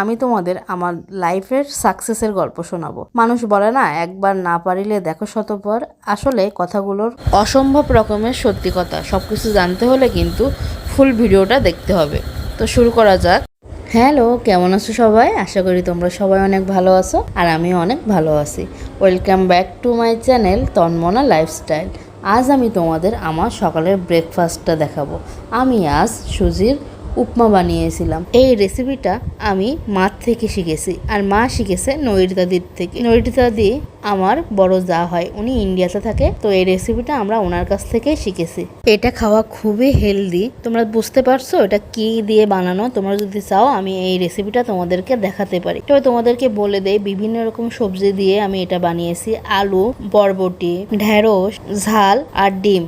আমি তোমাদের আমার লাইফের সাকসেসের গল্প শোনাবো। মানুষ বলে না, একবার না পারিলে দেখো শতবার আসলে কথাগুলোর অসম্ভব রকমের সত্যি কথা। সব কিছু জানতে হলে কিন্তু ফুল ভিডিওটা দেখতে হবে। তো শুরু করা যাক। হ্যালো, কেমন আছো সবাই? আশা করি তোমরা সবাই অনেক ভালো আছো আর আমি অনেক ভালো আছি। Welcome back to my channel Tanmana lifestyle আজ আমি তোমাদের আমার সকালের ব্রেকফাস্টটা দেখাবো। আমি আজ সুজির উপমা বানিয়েছিলাম। এই রেসিপিটা আমি মার থেকে শিখেছি। আর মা শিখেছে নৈরিতাদির থেকে। নৈরিতাদি আমার বড় যা হয়, উনি ইন্ডিয়াতে থাকে। তো এই রেসিপিটা আমরা ওনার কাছ থেকেই শিখেছি। এটা খাওয়া খুবই হেলদি তোমরা বুঝতে পারছ এটা কি দিয়ে বানানো? তোমরা যদি চাও আমি এই রেসিপিটা তোমাদেরকে দেখাতে পারি। তবে তোমাদেরকে বলে দেই, বিভিন্ন রকম সবজি দিয়ে আমি এটা বানিয়েছি। আলু, বরবটি, ঢেঁড়স, ঝাল আর ডিম।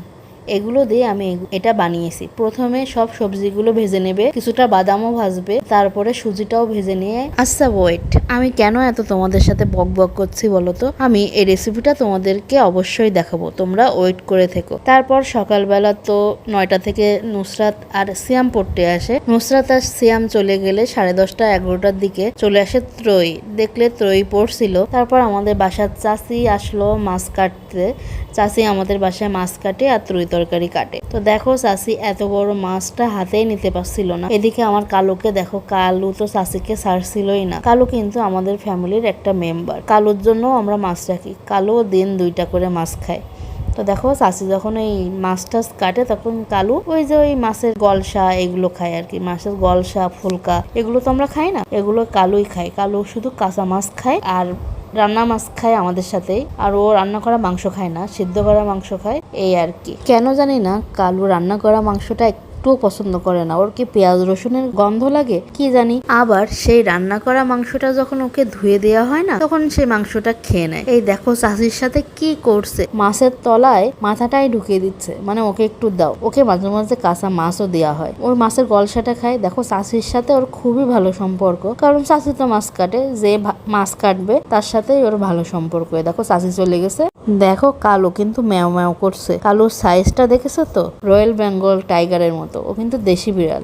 এগুলো দিয়ে আমি এটা বানিয়েছি। প্রথমে সব সবজিগুলো ভেজে নেবে, কিছুটা বাদামও ভাজবে, তারপরে সুজিটাও ভেজে নিয়ে আচ্ছা ওয়েট আমি কেন এত তোমাদের সাথে বক বক করছি বলো তো? আমি এই রেসিপিটা তোমাদেরকে অবশ্যই দেখাবো। তোমরা ওয়েট করে থেকো। তারপর সকালবেলা তো নয়টা থেকে নুসরাত আর সিয়াম পড়তে আসে। নুসরাত আর সিয়াম চলে গেলে সাড়ে দশটা এগারোটার দিকে চলে আসে ত্রয়ী। দেখলে ত্রয়ী পড়ছিল। তারপর আমাদের বাসার চাষি আসলো মাছ কাটতে। চাষি আমাদের বাসায় মাছ কাটে আর ত্রয়ী তরকারি কাটে। তো দেখো চাষি এত বড় মাছটা হাতেই নিতে পারছিল না। এদিকে আমার কালুকে দেখো, কালু তো চাষিকে ছাড়ছিলই না। কালু কিন্তু আমাদের ফ্যামিলির একটা মেম্বার। কালুর জন্য আমরা মাছ রাখি। কালু দিন দুইটা করে মাছ খায়। তো দেখো চাষি যখন এই মাছ টাছ কাটে, তখন কালু ওই যে ওই মাছের গলসা এগুলো খায় আর কি। মাছের গলসা, ফুলকা, এগুলো তো আমরা খাই না। এগুলো কালুই খায়। কালু শুধু কাঁচা মাছ খায় আর রান্না মাছ খায় আমাদের সাথেই, আর ও রান্না করা মাংস খায় না, সিদ্ধ করা মাংস খায়, এই আর কি। কেন জানি না, কালু রান্না করা মাংসটা একটুও পছন্দ করে না। ওর কি পেঁয়াজ রসুনের গন্ধ লাগে? কি জানি। আবার সেই রান্না করা মাংসটা যখন ওকে ধুয়ে দেওয়া হয় না, তখন সেই মাংসটা খেয়ে নেয়। এই দেখো চাষির সাথে কি করছে। মাছের তলায় মাথাটাই ঢুকিয়ে দিচ্ছে। মানে ওকে একটু দাও। ওকে মাঝে মাঝে কাঁচা মাছও দেওয়া হয়। ওর মাছের গলসাটা খায়। দেখো চাষির সাথে ওর খুবই ভালো সম্পর্ক। কারণ চাষি তো মাছ কাটে। যে মাছ কাটবে, তার সাথেই ওর ভালো সম্পর্ক দেখো চাষি চলে গেছে। দেখো কালো কিন্তু ম্যাও ম্যাও করছে। কালোর সাইজটা দেখেছ তো? রয়্যাল বেঙ্গল টাইগারের মতো। ও কিন্তু দেশি বিড়াল।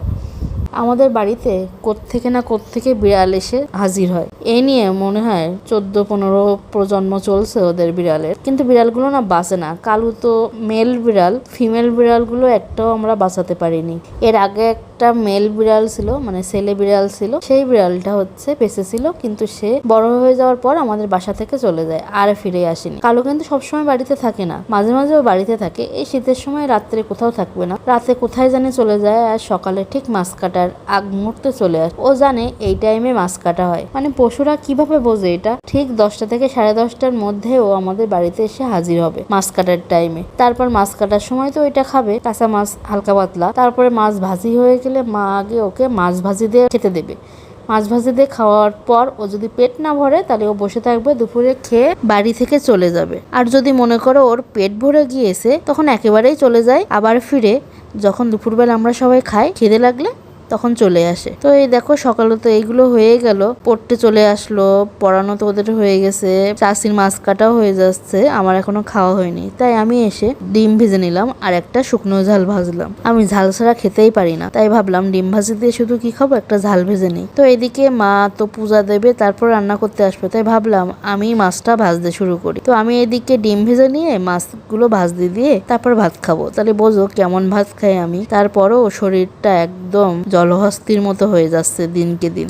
আমাদের বাড়িতে কোত্থেকে না কোত্থেকে বিড়াল এসে হাজির হয়। এই নিয়ে মনে হয় চোদ্দ পনেরো প্রজন্ম চলছে ওদের বিড়ালের। কিন্তু বিড়ালগুলো না বাঁচে না। কালু তো মেল বিড়াল ফিমেল বিড়ালগুলো একটাও আমরা বাঁচাতে পারিনি। এর আগে একটা মেল বিড়াল ছিল মানে ছেলে বিড়াল ছিল, সেই বিড়ালটা হচ্ছে বেঁচে ছিল, কিন্তু সে বড় হয়ে যাওয়ার পর আমাদের বাসা থেকে চলে যায়, আর ফিরে আসেনি। কালো কিন্তু সবসময় বাড়িতে থাকে না, মাঝে মাঝে ও বাড়িতে থাকে, এই শীতের সময় রাত্রে কোথাও থাকবে না। রাতে কোথায় জানি চলে যায় আর সকালে ঠিক মাছ কাটার আগ মুহূর্তে চলে আসে। ও জানে এই টাইমে মাছ কাটা হয়। মানে পশুরা কীভাবে বোঝে এটা? ঠিক দশটা থেকে সাড়ে দশটার মধ্যে ও আমাদের বাড়িতে এসে হাজির হবে মাছ কাটার টাইমে। তারপর মাছ কাটার সময় তো এটা খাবে, কাঁচা মাছ হালকা পাতলা, তারপরে মাছ ভাজি হয়ে গেলে মা আগে ওকে মাছ ভাজি দিয়ে খেতে দেবে। মাছ ভাজি দিয়ে খাওয়ার পর ও যদি পেট না ভরে, তাহলে ও বসে থাকবে, দুপুরে খেয়ে বাড়ি থেকে চলে যাবে। আর যদি মনে করো ওর পেট ভরে গিয়েছে, তখন একেবারেই চলে যায়, আবার ফিরে। যখন দুপুরবেলা আমরা সবাই খাই খেতে লাগলে তখন চলে আসে। তো এই দেখো সকালে তো এইগুলো হয়ে গেল। পড়তে চলে আসলো, পড়ানো তো ওদের হয়ে গেছে। চাষির মাছ কাটাও হয়ে যাচ্ছে, আমার এখনও খাওয়া হয়নি। তাই আমি এসে ডিম ভেজে নিলাম আর একটা শুকনো ঝাল ভাজলাম। আমি ঝাল ছাড়া খেতেই পারি না, তাই ভাবলাম ডিম ভাজি দিয়ে শুধু কি খাব, একটা ঝাল ভেজে নিই। তো এদিকে মা তো পূজা দেবে, তারপর রান্না করতে আসবে। তাই ভাবলাম আমি মাছটা ভাজতে শুরু করি। তো আমি এদিকে ডিম ভেজে নিয়ে মাছগুলো ভাজতে দিয়ে তারপর ভাত খাব। তাহলে বোঝো কেমন ভাত খাই আমি। তারপরও শরীরটা একদম জলহস্তির মতো হয়ে যাচ্ছে দিনকে দিন।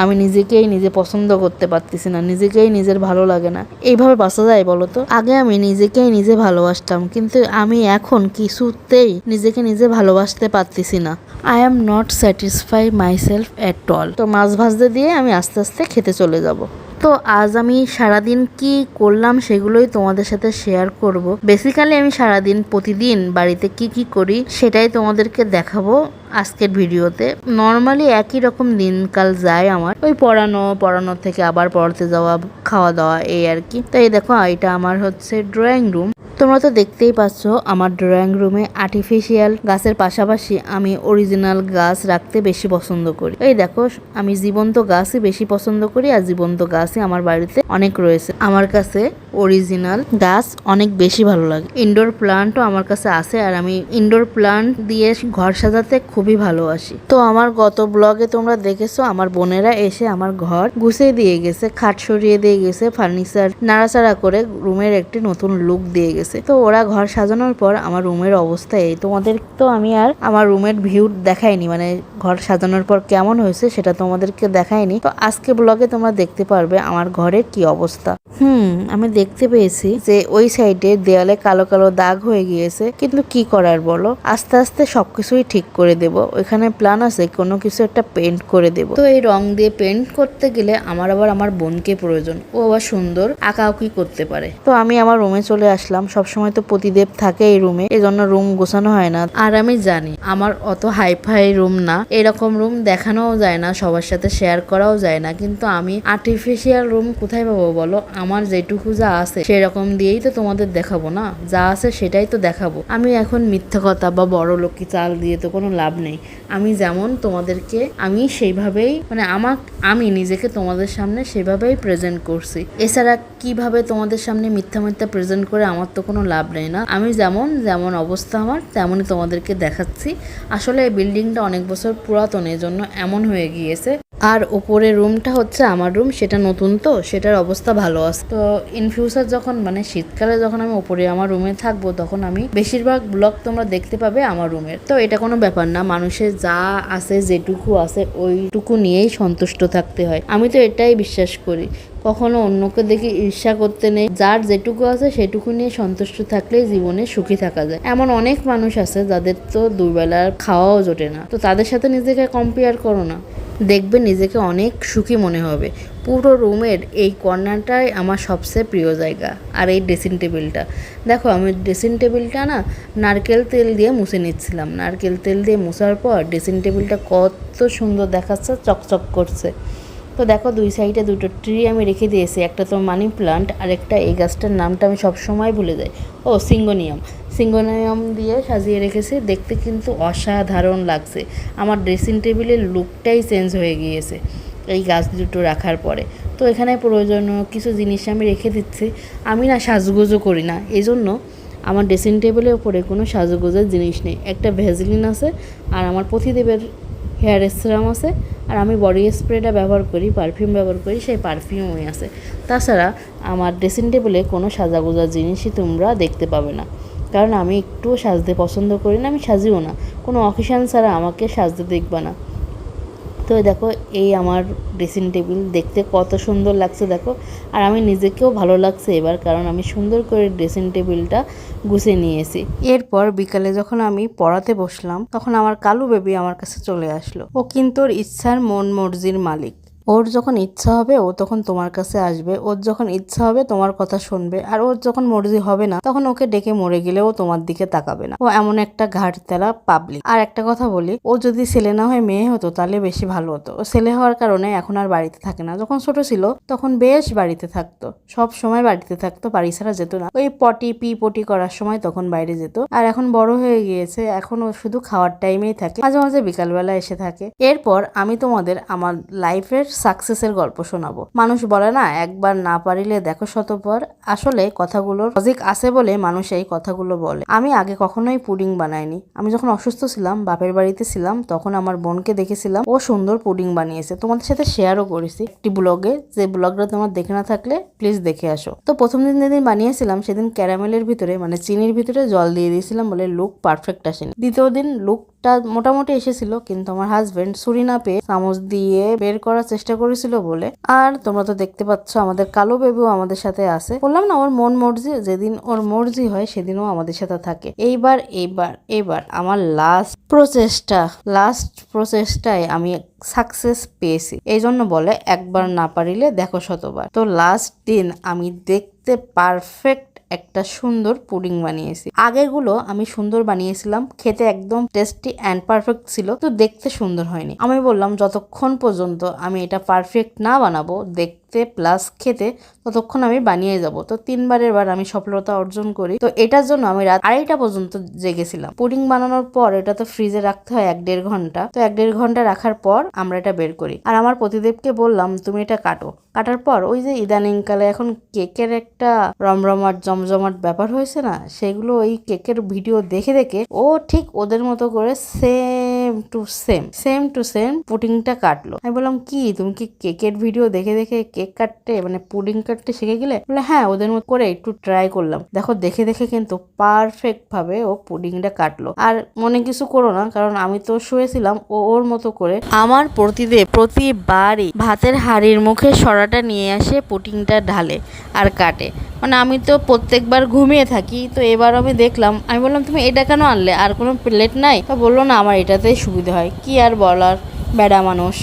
আমি নিজেকেই নিজে পছন্দ করতে পারতেছি না, নিজেকেই নিজের ভালো লাগে না। এইভাবে বাঁচা যায় বলো তো? আগে আমি নিজেকেই নিজে ভালোবাসতাম, কিন্তু আমি এখন কিছুতেই নিজেকে নিজে ভালোবাসতে পারতেছি না। I am not satisfy myself at all তো মাছ ভাজতে দিয়ে আমি আস্তে আস্তে খেতে চলে যাব। তো আজ আমি সারাদিন কি করলাম সেগুলোই তোমাদের সাথে শেয়ার করব। বেসিক্যালি আমি সারাদিন প্রতিদিন বাড়িতে কি কি করি সেটাই তোমাদেরকে দেখাবো আজকের ভিডিওতে। নর্মালি একই রকম দিনকাল যায় আমার। ওই পড়ানো পড়ানো থেকে আবার পড়তে যাওয়া, খাওয়া দাওয়া, এই আর কি। তাই দেখো, এটা আমার হচ্ছে ড্রয়িং রুম তোমরা তো দেখতেই পাচ্ছ, আমার ড্রয়িং রুমে আর্টিফিশিয়াল গাছের পাশাপাশি আমি অরিজিনাল গাছ রাখতে বেশি পছন্দ করি। এই দেখো, আমি জীবন্ত গাছই বেশি পছন্দ করি আর জীবন্ত গাছই আমার বাড়িতে অনেক রয়েছে। আমার কাছে অরিজিনাল গাছ অনেক বেশি ভালো লাগে। ইনডোর প্লান্টও আমার কাছে আছে আর আমি ইনডোর প্লান্ট দিয়ে ঘর সাজাতে খুবই ভালোবাসি। তো আমার গত ব্লগে তোমরা দেখেছ, আমার বোনেরা এসে আমার ঘর গুছিয়ে দিয়ে গেছে, খাট সরিয়ে দিয়ে গেছে ফার্নিচার নাড়াচাড়া করে রুমের একটি নতুন লুক দিয়ে গেছে। তো ওরা ঘর সাজানোর পর আমার রুমের অবস্থা এই। তোমাদের তো আমি আর আমার রুমের ভিউ দেখাইনি মানে ঘর সাজানোর পর কেমন হয়েছে সেটা তোমাদেরকে দেখাইনি। তো আজকে ব্লগে তোমরা দেখতে পারবে আমার ঘরের কি অবস্থা। হুম, আমি দেখতে পেয়েছি যে ওই সাইডে দেয়ালে কালো কালো দাগ হয়ে গিয়েছে, কিন্তু কি করার বলো? আস্তে আস্তে সবকিছুই ঠিক করে দেব। ওইখানে প্ল্যান আছে কোনো কিছু একটা পেন্ট করে দেব। তো এই রং দিয়ে পেন্ট করতে গেলে আমার আবার আমার বোনকে প্রয়োজন। ও আবার সুন্দর আঁকাউকি করতে পারে। তো আমি আমার রুমে চলে আসলাম সবসময় তো প্রতিদেব থাকে এই রুমে এজন্য রুম গোছানো হয় না। আর আমি জানি, আমার অত হাই ফাই রুম না, এরকম রুম দেখানোও যায় না, সবার সাথে শেয়ার করাও যায় না, কিন্তু আমি আর্টিফিশিয়াল রুম কোথায় পাবো বলো? আমার যেটুকু যা আছে, সেরকম দিয়েই তো তোমাদের দেখাবো না? যা আছে সেটাই তো দেখাবো। আমি এখন মিথ্যা কথা বা বড় লোকি চাল দিয়ে তো কোনো লাভ নেই। আমি যেমন তোমাদেরকে, আমি সেইভাবেই মানে আমাক, আমি নিজেকে তোমাদের সামনে সেভাবেই প্রেজেন্ট করছি। এছাড়া কীভাবে তোমাদের সামনে মিথ্যা মিথ্যা প্রেজেন্ট করে আমার তো কোনো লাভ নেই না। আমি যেমন যেমন অবস্থা আমার, তেমনই তোমাদেরকে দেখাচ্ছি। আসলে এই বিল্ডিংটা অনেক বছর পুরাতন জন্য এমন হয়ে গিয়েছে। আর ওপরের রুমটা হচ্ছে আমার রুম, সেটা নতুন তো, সেটার অবস্থা ভালো আছে। তো ইন ফিউচার যখন মানে শীতকালে যখন আমি ওপরে আমার রুমে থাকব, তখন আমি বেশিরভাগ ব্লগ তোমরা দেখতে পাবে আমার রুমের। তো এটা কোনো ব্যাপার না, মানুষের যা আছে, যেটুকু আছে, ওইটুকু নিয়েই সন্তুষ্ট থাকতে হয়। আমি তো এটাই বিশ্বাস করি। কখনো অন্যকে দেখে ঈর্ষা করতে নেই, যার যেটুকু আছে, সেটুকু নিয়ে সন্তুষ্ট থাকলেই জীবনে সুখী থাকা যায়। এমন অনেক মানুষ আছে, যাদের তো দুবেলার খাওয়াও জোটে না। তো তাদের সাথে নিজেকে কম্পেয়ার করো না। দেখবে নিজেকে অনেক সুখী মনে হবে। পুরো রুমের এই কর্নারটাই আমার সবচেয়ে প্রিয় জায়গা, আর এই ড্রেসিং টেবিলটা দেখো, আমি ড্রেসিং টেবিলটা না নারকেল তেল দিয়ে মুছে নিচ্ছিলাম। নারকেল তেল দিয়ে মুছার পর ড্রেসিং টেবিলটা কত সুন্দর দেখাচ্ছে, চকচক করছে। তো দেখো দুই সাইডে দুটো ট্রি আমি রেখে দিয়েছি। একটা তো মানি প্লান্ট আর একটা এই গাছটার নামটা আমি সবসময় ভুলে যাই। ও সিঙ্গোনিয়াম সিঙ্গোনিয়াম দিয়ে সাজিয়ে রেখেছি, দেখতে কিন্তু অসাধারণ লাগছে। আমার ড্রেসিং টেবিলের লুকটাই চেঞ্জ হয়ে গিয়েছে এই গাছ দুটো রাখার পরে। তো এখানে প্রয়োজনীয় কিছু জিনিস আমি রেখে দিচ্ছি। আমি না সাজগোজও করি না এই জন্য আমার ড্রেসিং টেবিলের উপরে কোনো সাজগোজের জিনিস নেই। একটা ভেজলিন আছে আর আমার পথিদেবের হেয়ার সিরাম আছে, আর আমি বডি স্প্রেটা ব্যবহার করি, পারফিউম ব্যবহার করি, সেই পারফিউমই আছে। তাছাড়া আমার ড্রেসিং টেবিলে কোনো সাজাগোজা জিনিসই তোমরা দেখতে পাবে না। কারণ আমি একটুও সাজতে পছন্দ করি না, আমি সাজিও না। কোনো অকেশান ছাড়া আমাকে সাজতে দেখবা না। তো দেখো, এই আমার ড্রেসিং টেবিল দেখতে কত সুন্দর লাগছে দেখো। আর আমি নিজেকেও ভালো লাগছে এবার, কারণ আমি সুন্দর করে ড্রেসিং টেবিলটা গুছিয়ে নিয়েছি। এরপর বিকালে যখন আমি পড়াতে বসলাম, তখন আমার কালু বেবি আমার কাছে চলে আসলো। ও কিন্তু ওর ইচ্ছার মন মর্জির মালিক। ওর যখন ইচ্ছা হবে, ও তখন তোমার কাছে আসবে। ওর যখন ইচ্ছা হবে, তোমার কথা শুনবে। আর ওর যখন মর্জি হবে না, তখন ওকে ডেকে মরে গেলে ও তোমার দিকে তাকাবে না। ও এমন একটা ঘাটতেলা পাবলিক আর একটা কথা বলি, ও যদি ছেলে না হয়ে মেয়ে হতো, তাহলে বেশি ভালো হতো। ও ছেলে হওয়ার কারণে এখন আর বাড়িতে থাকে না। যখন ছোট ছিল, তখন বেশ বাড়িতে থাকতো। সব সময় বাড়িতে থাকতো, বাড়ি ছাড়া যেত না। ওই পটি, পি, পটি করার সময় তখন বাইরে যেত। আর এখন বড় হয়ে গিয়েছে, এখন ও শুধু খাওয়ার টাইমেই থাকে। মাঝে মাঝে বিকালবেলা এসে থাকে। এরপর আমি তোমাদের আমার লাইফের সাকসেসের গল্প শোনাবো। মানুষ বলে না, একবার না পারিলে দেখো শতপর আসলে কথাগুলোর লজিক আছে বলে মানুষ এই কথাগুলো বলে। আমি আগে কখনোই পুডিং বানাইনি। আমি যখন অসুস্থ ছিলাম, বাপের বাড়িতে ছিলাম, তখন আমার বোনকে দেখেছিলাম। ও সুন্দর পুডিং বানিয়েছে। তোমাদের সাথে শেয়ারও করেছি একটি ব্লগে যে ব্লগটা তোমার দেখে না থাকলে প্লিজ দেখে আসো। তো প্রথম দিন যেদিন বানিয়েছিলাম, সেদিন ক্যারামেলের ভিতরে মানে চিনির ভিতরে জল দিয়ে দিয়েছিলাম বলে লুক পারফেক্ট আসেনি। দ্বিতীয় দিন লুকটা মোটামুটি এসেছিল, কিন্তু আমার হাজবেন্ড ছুরি না পেয়ে চামচ দিয়ে বের করার চেষ্টা করেছিল বলে। আর তোমরা তো দেখতে পাচ্ছ, আমাদের কালো বেবিও আমাদের সাথে আছে। বললাম না, ওর মন মর্জি, যেদিন ওর মর্জি হয় সেদিনও আমাদের সাথে থাকে। এইবার এইবার এবার আমার লাস্ট প্রচেষ্টা লাস্ট প্রচেষ্টায় আমি সাকসেস পেয়েছি। এই জন্য বলে, একবার না পারিলে দেখো শতবার। তো লাস্ট দিন আমি দেখতে পারফেক্ট একটা সুন্দর পুডিং বানিয়েছি। আগেগুলো আমি সুন্দর বানিয়েছিলাম, খেতে একদম টেস্টি অ্যান্ড পারফেক্ট ছিল, তো দেখতে সুন্দর হয়নি। আমি বললাম, যতক্ষণ পর্যন্ত আমি এটা পারফেক্ট না বানাবো, দেখতে করতে প্লাস খেতে ততক্ষণ আমি বানিয়ে যাব। তো তিনবারের বার আমি সফলতা অর্জন করি। তো এটার জন্য আমি রাত আড়াইটা পর্যন্ত জেগেছিলাম। পুডিং বানানোর পর এটা তো ফ্রিজে রাখতে হয় এক দেড় ঘণ্টা। তো এক দেড় ঘণ্টা রাখার পর আমরা এটা বের করি। আর আমার প্রতিদেবকে বললাম, তুমি এটা কাটো। কাটার পর ওই যে ইদানিংকালে এখন কেকের একটা রমরমাট, জমজমাট ব্যাপার হয়েছে না? সেগুলো ওই কেকের ভিডিও দেখে দেখে ও ঠিক ওদের মতো করে same to same same to same পুডিংটা কাটলো। আমি বললাম, কি? তুমি কি কেকের ভিডিও দেখে দেখে কেক কাটতে মানে পুডিং কাটতে শিখে গেলে? বলে হ্যাঁ ওদের মতো করে একটু ট্রাই করলাম। দেখো, দেখে দেখে কিন্তু পারফেক্ট ভাবে ও পুডিংটা কাটলো। আর মনে কিছু করো না, কারণ আমি তো শুয়েছিলাম, ও ওর মতো করে। আমার প্রতিদেব প্রতিবারই ভাতের হাড়ির মুখে সরাটা নিয়ে আসে পুটিংটা ঢালে আর কাটে। মানে আমি তো প্রত্যেকবার ঘুমিয়ে থাকি, তো এবার আমি দেখলাম, আমি বললাম, তুমি এটা কেন আনলে? আর কোনো প্লেট নাই? তো বলল, না, আমার এটাতেই সুবিধা হয়। কি আর বলার বেড়া মানুষ।